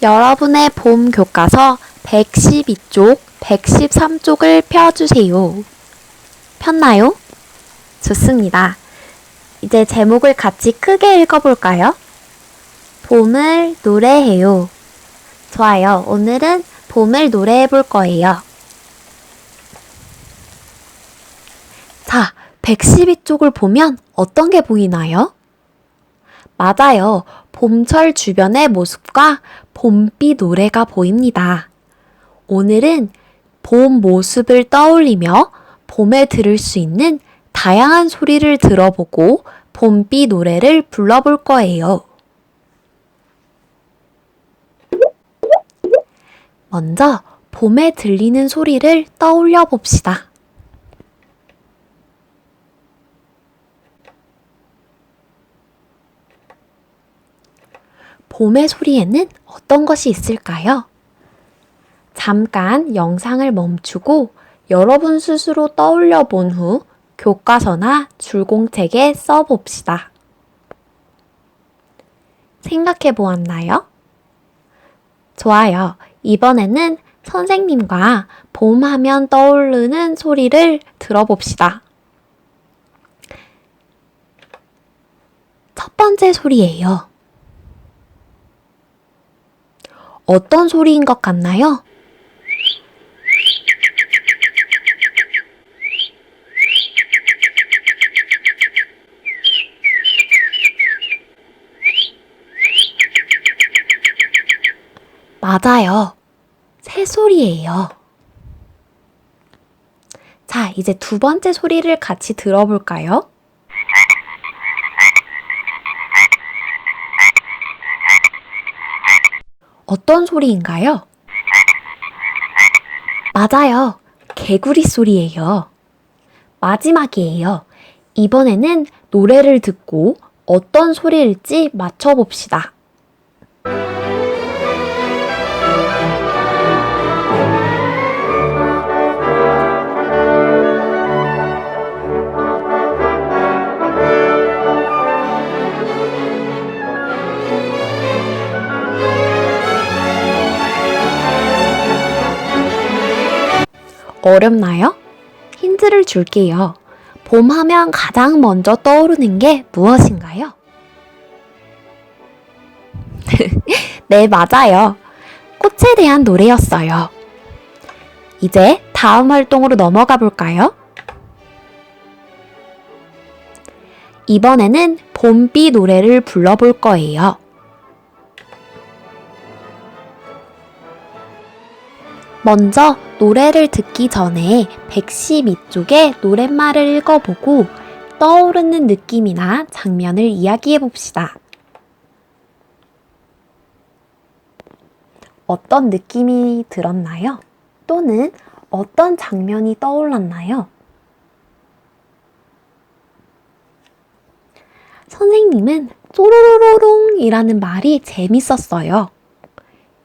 여러분의 봄 교과서 112쪽, 113쪽을 펴주세요. 폈나요? 좋습니다. 이제 제목을 같이 크게 읽어볼까요? 봄을 노래해요. 좋아요. 오늘은 봄을 노래해 볼 거예요. 자, 112쪽을 보면 어떤 게 보이나요? 맞아요. 봄철 주변의 모습과 봄비 노래가 보입니다. 오늘은 봄 모습을 떠올리며 봄에 들을 수 있는 다양한 소리를 들어보고 봄비 노래를 불러볼 거예요. 먼저 봄에 들리는 소리를 떠올려 봅시다. 봄의 소리에는 어떤 것이 있을까요? 잠깐 영상을 멈추고 여러분 스스로 떠올려 본 후 교과서나 줄공책에 써봅시다. 생각해 보았나요? 좋아요. 이번에는 선생님과 봄 하면 떠오르는 소리를 들어봅시다. 첫 번째 소리예요. 어떤 소리인 것 같나요? 맞아요. 새소리예요. 자, 이제 두 번째 소리를 같이 들어볼까요? 어떤 소리인가요? 맞아요. 개구리 소리예요. 마지막이에요. 이번에는 노래를 듣고 어떤 소리일지 맞춰봅시다. 어렵나요? 힌트를 줄게요. 봄 하면 가장 먼저 떠오르는 게 무엇인가요? 네, 맞아요. 꽃에 대한 노래였어요. 이제 다음 활동으로 넘어가 볼까요? 이번에는 봄비 노래를 불러볼 거예요. 먼저 노래를 듣기 전에 112쪽의 노랫말을 읽어보고 떠오르는 느낌이나 장면을 이야기해 봅시다. 어떤 느낌이 들었나요? 또는 어떤 장면이 떠올랐나요? 선생님은 쪼로로롱이라는 말이 재밌었어요.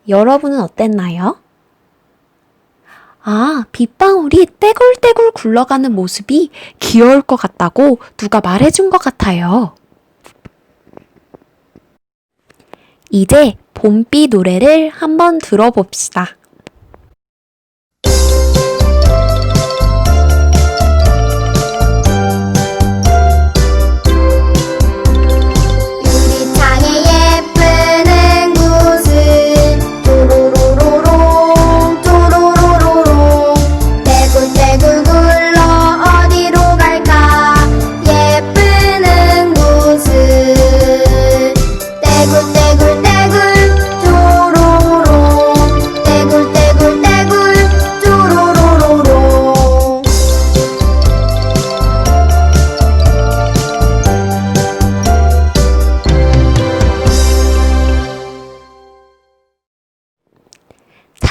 여러분은 어땠나요? 아, 빗방울이 떼굴떼굴 굴러가는 모습이 귀여울 것 같다고 누가 말해준 것 같아요. 이제 봄비 노래를 한번 들어봅시다.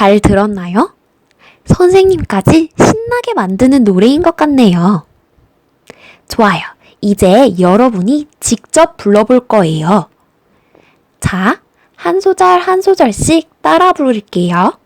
잘 들었나요? 선생님까지 신나게 만드는 노래인 것 같네요. 좋아요. 이제 여러분이 직접 불러볼 거예요. 자, 한 소절 한 소절씩 따라 부를게요.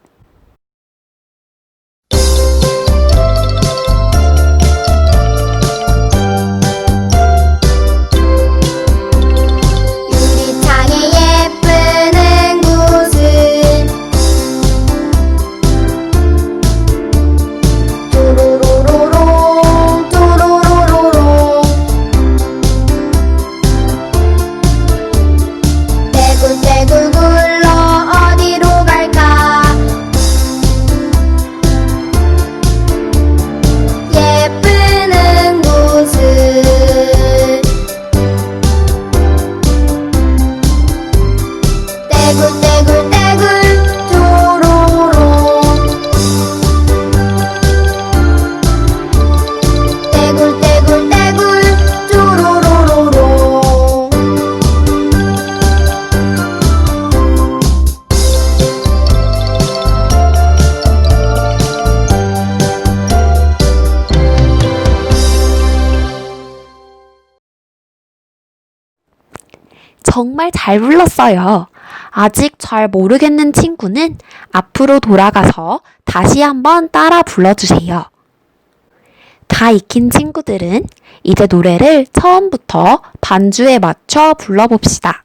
떼굴 정말 잘 불렀어요. 아직 잘 모르겠는 친구는 앞으로 돌아가서 다시 한번 따라 불러주세요. 다 익힌 친구들은 이제 노래를 처음부터 반주에 맞춰 불러봅시다.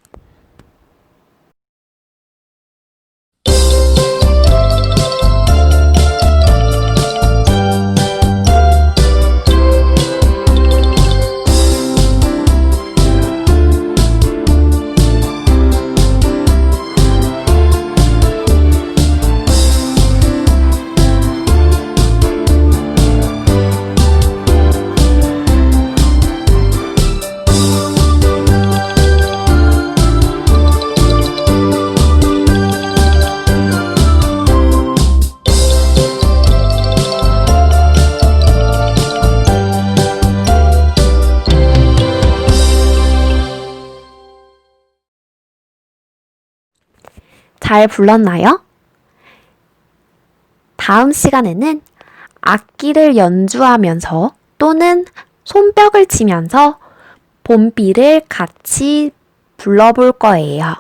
잘 불렀나요? 다음 시간에는 악기를 연주하면서 또는 손뼉을 치면서 봄비를 같이 불러볼 거예요.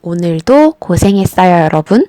오늘도 고생했어요, 여러분.